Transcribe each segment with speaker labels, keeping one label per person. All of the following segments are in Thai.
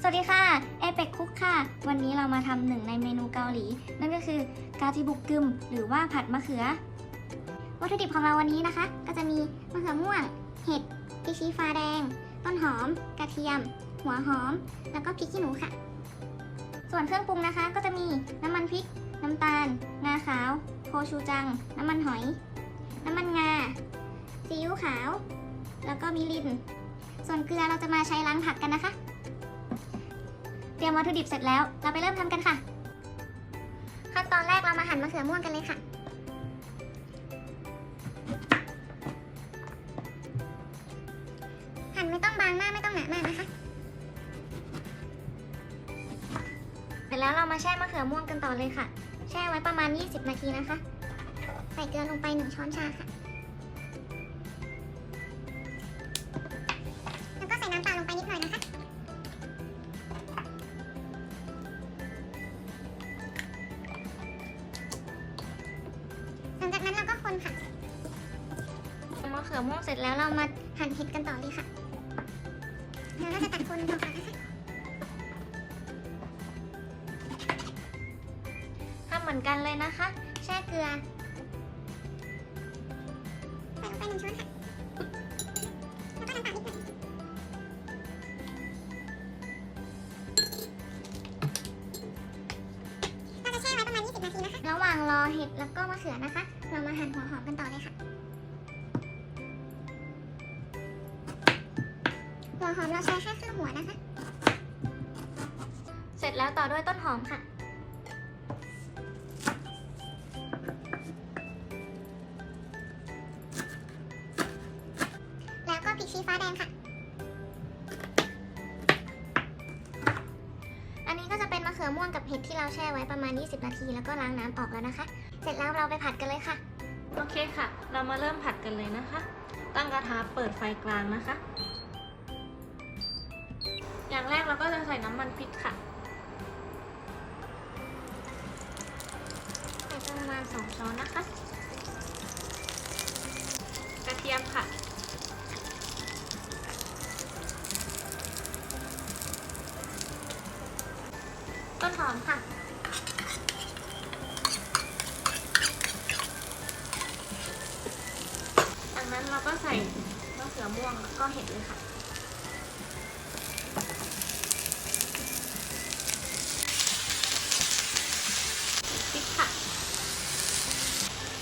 Speaker 1: สวัสดีค่ะเอเปกคุกค่ะ วันนี้เรามาทำหนึ่งในเมนูเกาหลี นั่นก็คือกาจิบุกกึม หรือว่าผัดมะเขือ วัตถุดิบของเราวันนี้นะคะ ก็จะมีมะเขือม่วง เห็ดพริกชี้ฟ้าแดง ต้นหอม กระเทียม หัวหอม แล้วก็พริกขี้หนูค่ะ ส่วนเครื่องปรุงนะคะ ก็จะมีน้ำมันพริก น้ำตาล งาขาว โคชูจัง น้ำมันหอย น้ำมันงา ซีอิ๊วขาว แล้วก็มิริน ส่วนเกลือเราจะมาใช้ล้างผักกันนะคะ รียมวัตถุดิบเสร็จแล้ว เราไปเริ่มทำกันค่ะ ขั้นตอนแรกเรามาหั่นมะเขือม่วงกันเลยค่ะ หั่นไม่ต้องบางมากไม่ต้องหนามากนะคะ เสร็จแล้วเรามาแช่มะเขือม่วงกันต่อเลยค่ะ แช่ไว้ประมาณ 20 นาทีนะคะ ใส่เกลือลงไป 1 ช้อนชาค่ะ เขือม่วงเสร็จแล้วเรามาหั่นเห็ดกันต่อเลยค่ะเดี๋ยวเราจะตัดคนออกก่อนนะคะทำเหมือนกันเลยนะคะ แช่เกลือใส่ลงไปหนึ่งช้อนค่ะแล้วก็น้ำตาลนิดหน่อยเราจะแช่ไว้ประมาณ20นาทีนะคะระหว่างรอเห็ดแล้วก็มะเขือนะคะ เรามาหั่นหัวหอมกันต่อเลยค่ะ วหอมเราใช้แค่ครึ่งหัวนะคะ เสร็จแล้วต่อด้วยต้นหอมค่ะ แล้วก็พริกชี้ฟ้าแดงค่ะ อันนี้ก็จะเป็นมะเขือม่วงกับเห็ดที่เราแช่ไว้ประมาณ 20 นาที แล้วก็ล้างน้ำออกแล้วนะคะ เสร็จแล้วเราไปผัดกันเลยค่ะ
Speaker 2: โอเคค่ะ เรามาเริ่มผัดกันเลยนะคะ ตั้งกระทะเปิดไฟกลางนะคะ อย่างแรกเราก็จะใส่น้ำมันพริกค่ะ ใส่ประมาณ2ช้อนนะคะ กระเทียมค่ะ
Speaker 1: ต้นหอมค่ะ
Speaker 2: จากนั้นเราก็ใส่มะเขือม่วงแล้วก็เห็ดเลยค่ะ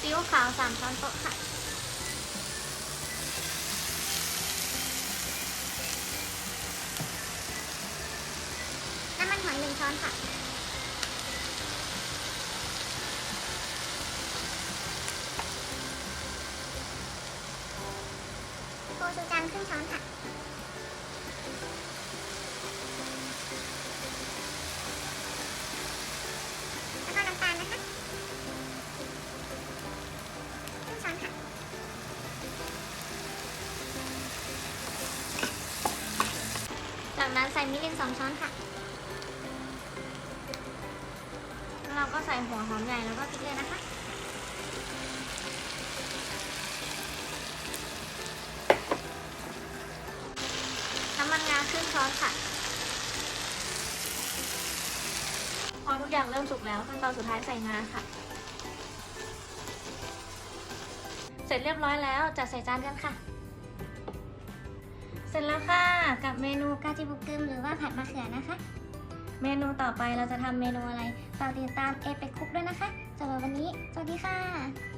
Speaker 1: ซีอิ๊วขาว3ช้อนโต๊ะค่ะน้ำมันหอย1ช้อนค่ะโกชูจังครึ่งช้อนค่ะ จากนั้นส่มิริน2ช้อนค่ะ
Speaker 2: แล้วเราก็ใส่หัวหอมใหญ่แล้วก็
Speaker 1: พริกเลยนะคะ น้ำมันงาครึ่งช้อนค่ะ
Speaker 2: พอทุกอย่างเริ่มสุกแล้วขั้นตอนสุดท้ายใส่งาค่ะ เสร็จเรียบร้อยแล้วจัดใส่จานกันค่ะ สร็จแล้วค่ะ กับ
Speaker 1: เมนูกาจิบุกึมหรือว่าผัดมะเขือนะคะ
Speaker 2: เมนูต่อไปเราจะทำ
Speaker 1: เมนูอะไรฝากติดตามเอเปกคุกด้วยนะคะสำหรับวันนี้ สวัสดีค่ะ